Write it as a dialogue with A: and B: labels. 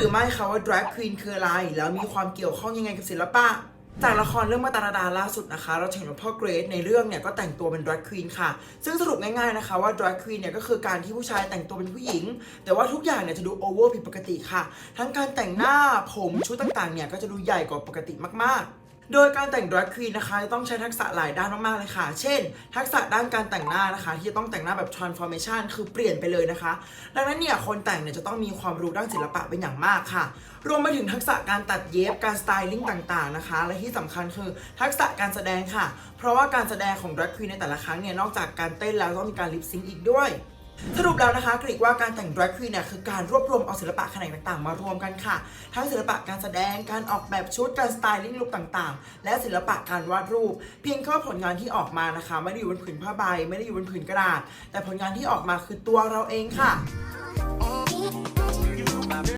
A: รือไม่คะว่า drag queen คืออะไร แล้วมีความเกี่ยวข้องยังไงกับศิลปะ จากละครเรื่องมาตาราดาล่าสุดนะคะ เราเห็นว่าพ่อเกรซในเรื่องเนี่ยก็แต่งตัวเป็น drag queen ค่ะ ซึ่งสรุปง่ายๆนะคะว่า drag queen เนี่ยก็คือการที่ผู้ชายแต่งตัวเป็นผู้หญิง แต่ว่าทุกอย่างเนี่ยจะดู over ผิดปกติค่ะ ทั้งการแต่งหน้าผมชุดต่างๆเนี่ยก็จะดูใหญ่กว่าปกติมากๆ โดยการแต่ง drag queen นะคะจะต้องใช้ทักษะหลายด้านมากๆเลยค่ะ เช่น ทักษะด้านการแต่งหน้านะคะ ที่จะต้องแต่งหน้าแบบ transformation คือเปลี่ยนไปเลยนะคะ ดังนั้นเนี่ยคนแต่งเนี่ยจะต้องมีความรู้ด้านศิลปะเป็นอย่างมากค่ะ รวมไปถึงทักษะการตัดเย็บการสไตลิ่งต่างๆนะคะ และที่สำคัญคือทักษะการแสดงค่ะ เพราะว่าการแสดงของ drag queen ในแต่ละครั้งเนี่ยนอกจากการเต้นแล้วต้องมีการลิปซิงค์อีกด้วย สรุปแล้วนะคะกรีกว่าการแต่งดรักควีนเนี่ยคือการรวบรวมเอาศิลปะแขนงต่างๆ มารวมกันค่ะ ทั้งศิลปะการแสดงการออกแบบชุดการสไตลิ่งลุคต่างๆ และศิลปะการวาดรูป เพียงแค่ผลงานที่ออกมานะคะ ไม่ได้อยู่บนผืนผ้าใบ ไม่ได้อยู่บนผืนกระดาษ แต่ผลงานที่ออกมาคือตัวเราเองค่ะ